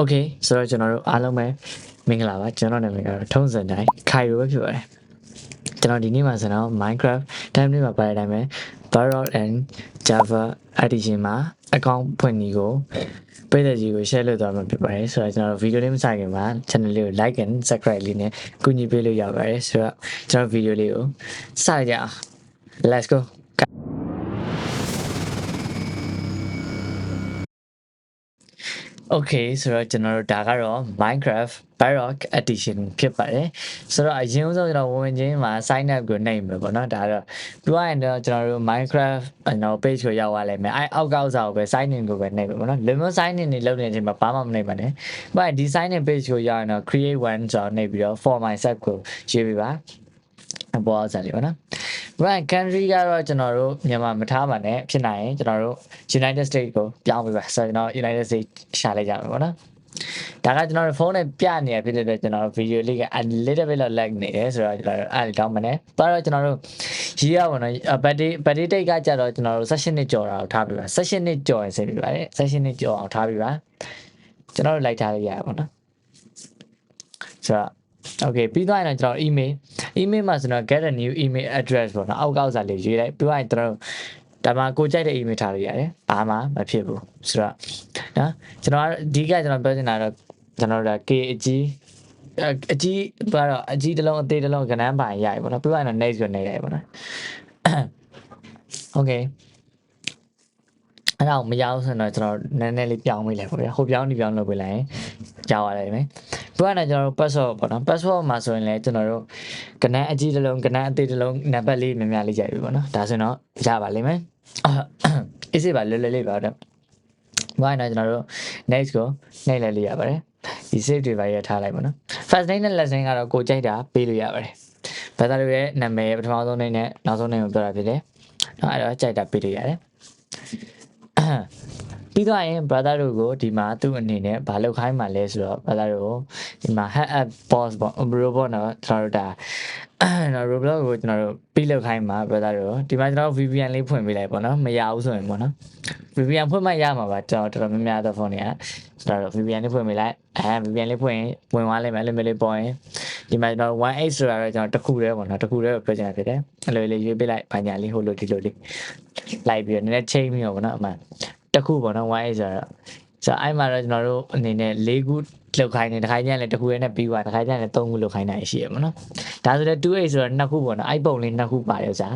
Okay ဆိုတော့ကျွန်တော်တို့အားလုံးပဲမင်္ဂလာပါကျွန်တော်နာမည်ကတော့ထုံးစံတိုင်း Cairo ပဲဖြစ်ပါတယ်ကျွန်တော်ဒီနေ့မှာဆိုတော့ Minecraft time လေးမှာပါတဲ့အတိုင်းပဲ Barrel and Java edition မှာ account ဖွင့်နည်းကိုပြည်သက်ကြီးကို share လုပ်သွားမှာဖြစ်ပါတယ်ဆိုတော့ကျွန်တော်ဗီဒီယိုလေးမစခင်မှာ channel လေးကို like and subscribe လေးနဲ့ကူညီပေးလို့ရပါတယ်ဆိုတော့ကျွန်တော်ဗီဒီယိုလေးကိုစကြအောင် let's go Okay ဆိုတော့ကျွန်တော်တို့ဒါကတော့ Minecraft Bedrock Edition ဖြစ်ပါတယ်ဆိုတော့အရင်ဆုံးကျွန်တော်ဝင်ချင်းမှာ sign up ကိုနှိပ်မယ်ပေါ့နော်ဒါတော့ပြောရရင်တော့ကျွန်တော်တို့ Minecraft ကျွန်တော် page ကိုရောက်သွားလိမ့်မယ်အဲအောက်ကဥစားကိုပဲ sign in ကိုပဲနှိပ်မယ်ပေါ့နော်လူမျိုး sign in တွေလုပ်နေတဲ့အချိန်မှာဘာမှမနှိပ်ပါနဲ့။ဘာဒီ sign in page ကိုရောက်ရင်တော့ create one ဆိုတော့နှိပ်ပြီးတော့ for myself ကိုရွေးပေးပါအပေါ်အစားလေးပေါ့နော် right country ကတော့ကျွန်တော်တို့မြန်မာမထားပါနဲ့ဖြစ်နိုင်ရင်ကျွန်တော်တို့ United States ကိုပြောင်းပေးပါဆိုတော့ကျွန်တော် United States ရှာလိုက်ကြမယ်ပေါ့နော်ဒါကကျွန်တော်တို့ဖုန်းနဲ့ပြနေရဖြစ်တဲ့အတွက်ကျွန်တော်တို့ဗီဒီယိုလေးက a little bit of lag နေတယ်ဆိုတော့ကျွန်တော်တို့အဲ့ဒီတောင်းမနေတော့တော့ကျွန်တော်တို့ရေးရပါတော့ battery battery date ကကြတော့ကျွန်တော်တို့ session နှစ်ကြော်တာကိုထားပေးပါ session နှစ်ကြော်ရင်ဆင်းပြပါတယ် session နှစ်ကြော်အောင်ထားပေးပါကျွန်တော်တို့လိုက်ထားလိုက်ရပါတော့ဆိုတော့ okay ပြီးသွားရင်တော့ကျွန်တော် email email မှာဆိုတော့ get a new email address ပေါ့နော်အောက်ကောက်စာလေးရေးလိုက်ပြီးသွားရင်ကျွန်တော်တို့ဒါမှကိုကြိုက်တဲ့ email ထားလို့ရတယ်ဘာမှမဖြစ်ဘူးဆိုတော့နော်ကျွန်တော်အဓိကကျွန်တော်ပြောချင်တာတော့ကျွန်တော်တို့က K အကြီးအကြီးဘာတော့အကြီးတစ်လုံးအသေးတစ်လုံးကဏ္ဍပိုင်ရရပေါ့နော်ပြီးသွားရင်တော့ next ကိုနေရပေါ့နော် okay အဲ့တော့မရဘူးဆိုတော့ကျွန်တော်နည်းနည်းလေးပြောင်းမိလိုက်ပေါ့ဗျာဟိုပြောင်းဒီပြောင်းလုပ်ပေးလိုက်ရင်ကြောက်ရလိမ့်မယ် ပြီးတော့ကျွန်တော်တို့ password ပေါ့နော် password မှာဆိုရင်လည်းကျွန်တော်တို့ကဏ္ဍအကြီးတစ်လုံးကဏ္ဍအသေးတစ်လုံးနံပါတ်လေးများများလေးကြိုက်ပြီပေါ့နော်ဒါဆိုတော့ရပါလိမ့်မယ်အေးစေးပါလွယ်လွယ်လေးပါတော့ဘာနဲ့ကျွန်တော်တို့ next ကိုနှိပ်လိုက်လို့ရပါတယ်ဒီ save တွေပါရထားလိုက်ပါနော် first name နဲ့ last name ကတော့ကိုကြိုက်တာပေးလို့ရပါတယ်ဘာသာတွေရဲ့နာမည်ပထမဆုံး name နဲ့နောက်ဆုံး name ကိုပြောတာဖြစ်တယ်နော်အဲ့တော့ကြိုက်တာပေးလို့ရတယ် ပြီးတော့ရင် brother တို့ကိုဒီမှာသူ့အနေနဲ့ဘာလုပ်ခိုင်းမှလဲဆိုတော့ brother တို့ကိုဒီမှာ head up boss ပေါ့ robot တော့ကျွန်တော်တို့ဒါနော် robot ကိုကျွန်တော်တို့ပြီးလုပ်ခိုင်းမှာ brother တို့ဒီမှာကျွန်တော်တို့ VPN လေးဖွင့်ပေးလိုက်ပေါ့နော်မရဘူးဆိုရင်ပေါ့နော် VPN ဖွင့်မှရမှာပါကျွန်တော်တော်တော်များများသောဖုန်းတွေကကျွန်တော်တို့ VPN လေးဖွင့်ပေးလိုက်အဲ VPN လေးဖွင့်ရင်ဝင်သွားလိမ့်မယ်အဲ့လိုမျိုးလေးပေါ်ရင်ဒီမှာကျွန်တော်18ဆိုတာတော့ကျွန်တော်တစ်ခုတည်းပေါ့နော်တစ်ခုတည်းကိုပြောချင်တာဖြစ်တယ်အဲ့လိုလေးရွေးပေးလိုက်ဘာညာလေးဟိုလိုဒီလိုလေးလိုက်ပြီးတော့နည်းနည်းချိန်ပြီးတော့ပေါ့နော်အမှ တစ်ခုပေါ့နော်18ဆိုတော့ဆိုတော့အဲ့မှာတော့ကျွန်တော်တို့အနေနဲ့၄ခုလောက်ခိုင်းနေတစ်ခါကျရင်လည်းတစ်ခုရဲနဲ့ပြီးသွားတစ်ခါကျရင်လည်း၃ခုလောက်ခိုင်းတာရှိရပါတော့ဒါဆိုတော့2 8ဆိုတော့နှစ်ခုပေါ့နော်အဲ့ပုံလေးနှစ်ခုပါတယ်စား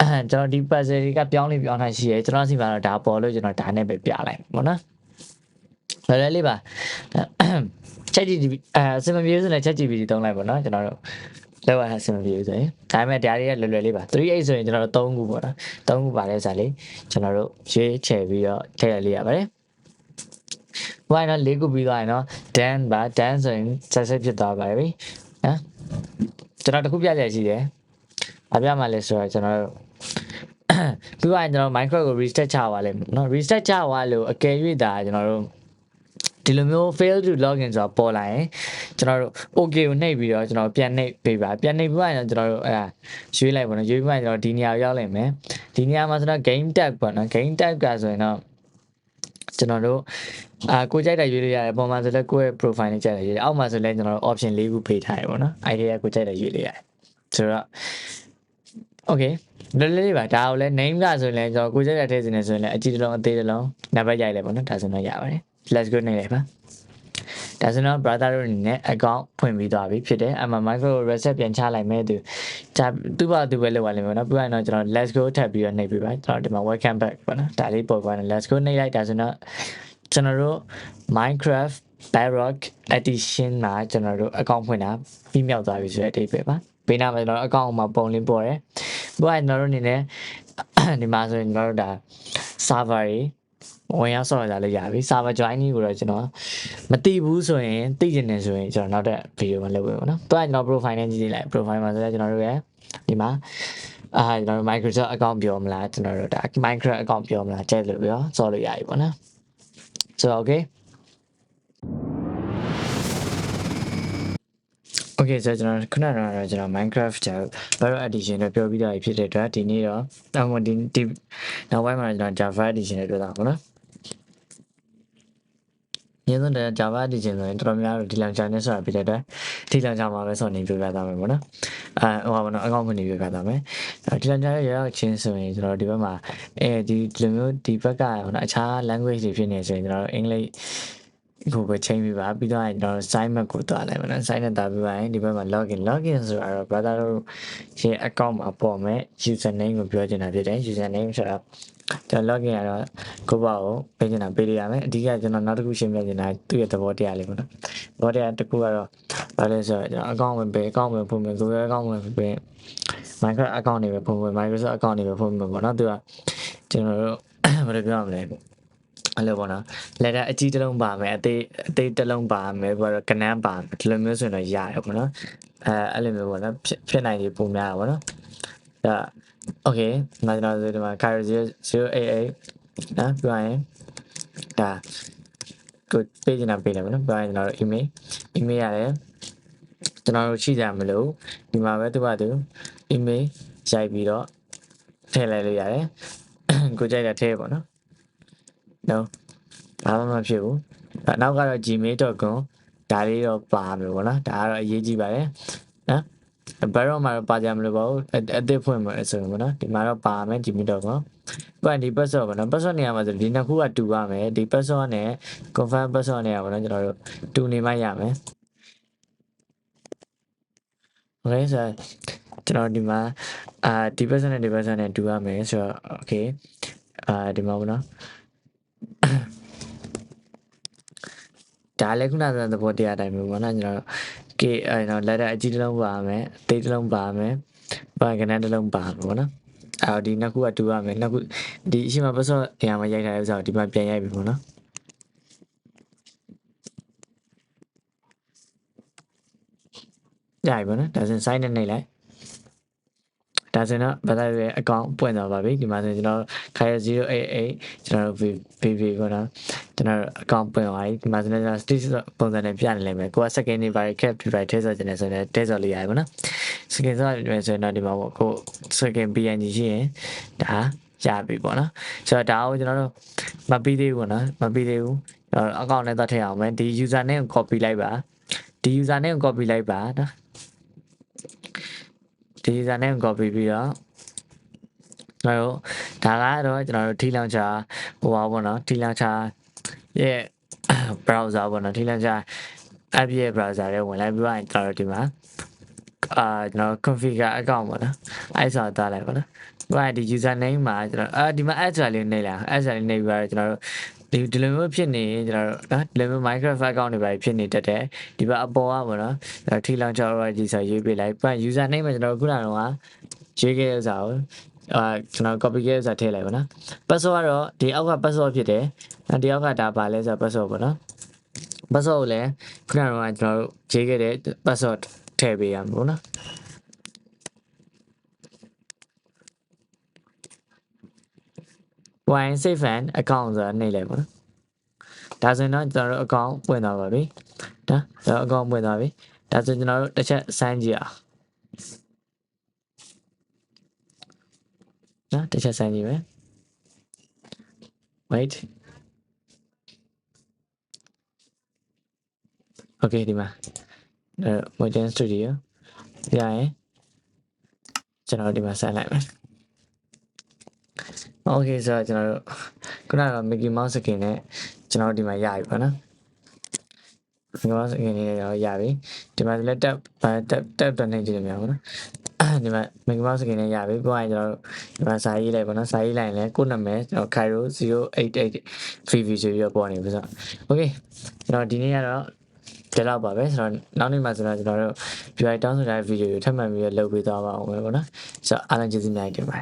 အဲကျွန်တော်ဒီ puzzle တွေကပြောင်းလေးပြောင်းထားရှိရဲကျွန်တော်စီမှာတော့ဒါပေါ်လို့ကျွန်တော်ဒါနဲ့ပဲပြလိုက်ပေါ့နော်လွယ်လွယ်လေးပါ chat GPT အဲစမပြေဆိုလည်း chat GPT သုံးလိုက်ပေါ့နော်ကျွန်တော်တို့ လောက်ရတာစမပြေဆိုရင်ဒါပေမဲ့တရားတွေကလွယ်လွယ်လေးပါ38ဆိုရင်ကျွန်တော်တို့3ခုပေါ့နော်3ခုပါလဲစားလေးကျွန်တော်တို့ရွေးချယ်ပြီးတော့ထည့်ရလေးရပါတယ်။ဘာနော်၄ခုပြီးသွားရင်နော် dan ပါ dan ဆိုရင်ဆက်ဆက်ဖြစ်သွားပါပြီ။နော်ကျွန်တော်တခုပြပြရှိတယ်။ဘာပြမှလဲဆိုတော့ကျွန်တော်တို့ပြီးသွားရင်ကျွန်တော် Minecraft ကို reset ချပါလိမ့်မယ်နော် reset ချသွားလို့အကယ်၍ဒါကျွန်တော်တို့ ဒီလိုမျိုး fail to login ဆိုတာပေါ်လာရင်ကျွန်တော်တို့ okay ကိုနှိပ်ပြီးတော့ကျွန်တော်ပြန်နှိပ်ပေးပါပြန်နှိပ်ပြီးတော့ကျွန်တော်တို့အဲ့ဒါရွေးလိုက်ပါတော့ရွေးပြီးတော့ကျွန်တော်ဒီနေရာရောက်လိုက်မယ်ဒီနေရာမှာဆိုတော့ game tag ပေါ့နော် game tag ကဆိုရင်တော့ကျွန်တော်တို့အာကိုကြိုက်တာရွေးလို့ရတယ်ပုံမှန်ဆိုလည်းကိုယ့်ရဲ့ profile နဲ့ကြိုက်တာရွေးတယ်အောက်မှာဆိုလည်းကျွန်တော်တို့ option ၄ခုပေးထားရပေါ့နော် idea ကိုကြိုက်တာရွေးလို့ရတယ်ဆိုတော့ okay လွယ်လွယ်လေးပါဒါကိုလည်း name ကဆိုရင်လည်းကျွန်တော်ကိုကြိုက်တာထည့်စင်နေဆိုရင်လည်းအကြည့်တစ်လုံးအသေးတစ်လုံးနံပါတ်ရိုက်လိုက်ပေါ့နော်ဒါဆိုတော့ရပါတယ် let's go နေလိုက်ပါဒါဆိုတော့ brother တို့အနေနဲ့ account ဖွင့်ပြီးသွားပြီဖြစ်တယ်အမှ micro reset ပြန်ချလိုက်မယ်သူဒါသူ့ဘာသူပဲလောက်ပါလိမ့်မယ်နော်ပြီးတော့ကျွန်တော် let's go ထပ်ပြီးတော့နှိပ်ပြီးပါကျွန်တော်ဒီမှာ welcome back ပေါ့နော်ဒါလေးပေါ်သွားတယ် let's go နှိပ်လိုက်ဒါဆိုတော့ကျွန်တော်တို့ Minecraft Bedrock Edition မှာကျွန်တော်တို့ account ဖွင့်တာပြီးမြောက်သွားပြီဆိုတဲ့အဓိပ္ပာယ်ပါပေးနာမှာကျွန်တော် account မှာပုံလင်းပေါ်တယ်ပြီးတော့ကျွန်တော်တို့အနေနဲ့ဒီမှာဆိုရင်ကျွန်တော်တို့ဒါ server တွေ ဝင်ရောက်ဆော့ရကြလို့ရပြီ server joining ကိုတော့ကျွန်တော်မသိဘူးဆိုရင်သိကျင်နေဆိုရင်ကျွန်တော်နောက်တဲ့ video မှာလုပ်ပေးပါနော်။တော့ကျွန်တော် profile နဲ့ကြည့်ကြည့်လိုက် profile မှာဆိုတော့ကျွန်တော်တို့ရဲ့ဒီမှာအာကျွန်တော်တို့ Microsoft account ပြောမလားကျွန်တော်တို့ဒါ Minecraft account ပြောမလားကျဲလို့ပြောဆော့လို့ရပြီပေါ့နော်။ So okay Okay ဆိုတော့ကျွန်တော်ခုနကတော့ကျွန်တော် Minecraft ကျ Battle Edition နဲ့ပြောပြီးသားဖြစ်တဲ့အတွက်ဒီနေ့တော့တောင်းမဒီဒီနောက်ပိုင်းမှာကျွန်တော် Java Edition နဲ့ပြောတာပေါ့နော်ရင်းစုံတဲ့ Java တည်ခြင်းဆိုရင်တော်တော်များများဒီလောင်ချာနဲ့ဆိုတာဖြစ်တဲ့အတွက်ဒီလောင်ချာမှာပဲစောင့်နေပြပြသွားမယ်ပေါ့နော်အဲဟိုပါဘောနော်အကောင့်ဖွင့်နေပြပြသွားမယ်အဲဒီလောင်ချာရဲ့ရောက်ချင်းဆိုရင်ကျွန်တော်ဒီဘက်မှာအဲဒီဒီလိုမျိုးဒီဘက်ကဟိုနော်အခြား language တွေဖြစ်နေဆိုရင်ကျွန်တော်အင်္ဂလိပ် ကိုပဲချိန်ပြီးပါပြီးတော့ကျွန်တော် sign up ကိုတွားလိုက်ပါနော် sign up တာပြီးပါရင်ဒီဘက်မှာ login login ဆိုတာတော့ brother တို့ရဲ့ account မှာပေါ်မယ် username ကိုပြောချင်တာဖြစ်တယ် username ဆိုတော့ကျွန်တော် login ရတော့ကိုပေါ့ကိုပေးချင်တာပေးရမယ်အဓိကကျွန်တော်နောက်တစ်ခုရှင်းပြချင်တာသူ့ရဲ့သဘောတရားလေးပေါ့နော်သဘောတရားတစ်ခုကတော့ဘာလဲဆိုတော့ကျွန်တော် account ဝင်ပေး account ဝင်ဖွင့်မယ် Google account ဝင်ပေး Microsoft account တွေပဲဖွင့်မယ် Microsoft account တွေပဲဖွင့်မယ်ပေါ့နော်သူကကျွန်တော်တို့ဘာလို့ပြောရမလဲ အဲ့လိုပေါ့နော်လက်တာအကြီးတစ်လုံးပါမယ်အသေးအသေးတစ်လုံးပါမယ်ပြီးတော့ကနန်းပါမယ်ဒီလိုမျိုးဆိုရင်တော့ရတယ်ပေါ့နော်အဲအဲ့လိုမျိုးပေါ့နော်ဖြစ်ဖြစ်နိုင်တယ်ပုံများတာပေါ့နော်ဒါ okay ငါကျွန်တော်ဆိုဒီမှာ Cairo 088နော်ပြောရင်ဒါကိုပေးချင်တာပေးတယ်ပေါ့နော်ပြောရင်ကျွန်တော်တို့ email email ရတယ်ကျွန်တော်တို့ရှိကြမလို့ဒီမှာပဲသူကသူ email ရိုက်ပြီးတော့ထည့်လိုက်လို့ရတယ်ကိုကြိုက်တာထည့်ပေါ့နော် no ဘာမှမဖြစ်ဘူးအဲ့နောက်ကတော့ gmail.com ဒါလေးတော့ပါမယ်ပေါ့နော်ဒါကတော့အရေးကြီးပါတယ်နော်ဘယ်တော့မှတော့ပါကြမလို့ပါဘူးအအသစ်ဖွင့်မှာဆိုရင်ပေါ့နော်ဒီမှာတော့ပါမယ် gmail.com ပြန်ဒီ password ပေါ့နော် password နေရာမှာဆိုဒီနှစ်ခုကတူရမယ်ဒီ password နဲ့ confirm password နေရာပေါ့နော်ကျွန်တော်တို့တူနေမှရမယ် okay ဆိုတော့ကျွန်တော်ဒီမှာအာဒီ password နဲ့ဒီ password နဲ့တူရမယ်ဆိုတော့ okay အာဒီမှာပေါ့နော် ဒါလည်းခုနကသဘောတရားအတိုင်းပဲပေါ့နော်ကျွန်တော်တို့ K အဲတော့ letter အကြီးတစ်လုံးပါမယ်အသေးတစ်လုံးပါမယ်ဘာကနန်းတစ်လုံးပါမယ်ပေါ့နော်အော်ဒီနှစ်ခုကတူရမယ်နှစ်ခုဒီအရှိမပတ်စောနေရာမှာရိုက်ထားတဲ့ဥစ္စာကိုဒီမှာပြန်ရိုက်ပြီပေါ့နော်ရိုက်ပါနော်ဒါဆိုရင် sign နဲ့နှိပ်လိုက်ဒါဆိုရင်တော့ဘာသာရဲ့ account ပွင့်သွားပါပြီဒီမှာဆိုရင်ကျွန်တော်ခိုင်ရ088ကျွန်တော်တို့ VV ပေါ့နော် ကျွန်တော် account ပွင့်သွားပြီဒီမှာဆိုရင်ကျွန်တော် stage ပုံစံနဲ့ပြနေလိမ့်မယ်ကိုက second နေပါ cap ဒီ right ထဲဆိုကျွန်တော်ဆိုရင်တဲစော်လေးရတယ်ပေါ့နော် second ဆိုရင်ဆိုရင်တော့ဒီမှာပေါ့ကို second PNG ရှိရင်ဒါရပြီပေါ့နော်ဆိုတော့ဒါကိုကျွန်တော်တို့မပြီးသေးဘူးပေါ့နော်မပြီးသေးဘူးအကောင့်နဲ့သတ်ထည့်အောင်မယ်ဒီ user name ကို copy လိုက်ပါဒီ user name ကို copy လိုက်ပါနော်ဒီ user name ကို copy ပြီးတော့ကျွန်တော်တို့ဒါကတော့ကျွန်တော်တို့ T launcher ဟိုပါပေါ့နော် T launcher ရဲ့ browser ပေါ့နော် T launcher app ရဲ့ browser တွေဝင်လိုက်ပြီးတော့ကျွန်တော်တို့ဒီမှာအာကျွန်တော် configure account ပေါ့နော်အဲ့ဆိုတော့တားလိုက်ပါနော်ဟိုကဒီ user name မှာကျွန်တော်အာဒီမှာ add ဆိုတာလေးနှိပ်လိုက် add ဆိုတာလေးနှိပ်ပြီးတော့ကျွန်တော်တို့ဒီဒီလိုမျိုးဖြစ်နေရင်ကျွန်တော်တို့နော်ဒီလိုမျိုး Minecraft account တွေပါဖြစ်နေတတ်တယ်ဒီဘက်အပေါ်ကပေါ့နော်ဒါ T launcher org ဆိုရေးပြလိုက်ပြန် user name မှာကျွန်တော်တို့ခုနကတော့ရေးခဲ့ရဥစ္စာကို အာကျွန်တော် copy ခဲ့ရဥစ္စာထည့်လိုက်ပါနော် password ကတော့ဒီအောက်က password ဖြစ်တယ်အဲဒီအောက်ကဒါပါလဲဆိုတော့ password ပေါ့နော် password ကိုလည်းခုနကတော့ကျွန်တော်တို့ရေးခဲ့တဲ့ password ထည့်ပေးရမှာပေါ့နော် wine safe and account ဆိုတာနှိပ်လိုက်ပါနော်ဒါဆိုရင်တော့ကျွန်တော်တို့ account ပွင့်သွားပါပြီဒါကျွန်တော် account ပွင့်သွားပြီဒါဆိုကျွန်တော်တို့တစ်ချက်စမ်းကြည့်အောင် နော်တစ်ချက်ဆိုင်ကြည့်မယ် wait okay ဒီမှာအဲ motion studio ရရင်ကျွန်တော်ဒီမှာဆိုင်လိုက်မယ် okay ဆိုတော့ကျွန်တော်တို့ခုနက Mickey Mouse skin နဲ့ကျွန်တော်ဒီမှာရပြီပေါ့နော်ဒီမှာစကင်လေးတော့ရပြီဒီမှာလည်း tab tab tab တန်းနေကြည့်ရမှာပေါ့နော် ဒီမှာ Mickey Mouse skin နဲ့ရပြီပြောရင်ကျွန်တော်တို့ဒီမှာစာရေးလိုက်ပေါ့နော်စာရေးလိုက်ရင်လည်းကိုယ့်နာမည်ကျွန်တော် Cairo 088 VV ဆိုပြီးတော့ပေါ်နေပြီဆိုတော့ Okay ကျွန်တော်ဒီနေ့ကတော့ဒီလောက်ပါပဲဆိုတော့နောက်နေ့မှဆိုတော့ကျွန်တော်တို့ UI တောင်းဆိုတဲ့ဗီဒီယိုကိုထပ်မံပြီးတော့လုပ်ပေးသွားပါအောင်ပဲပေါ့နော်ဆိုတော့အားလုံးကျေးဇူးများတင်ပါတယ်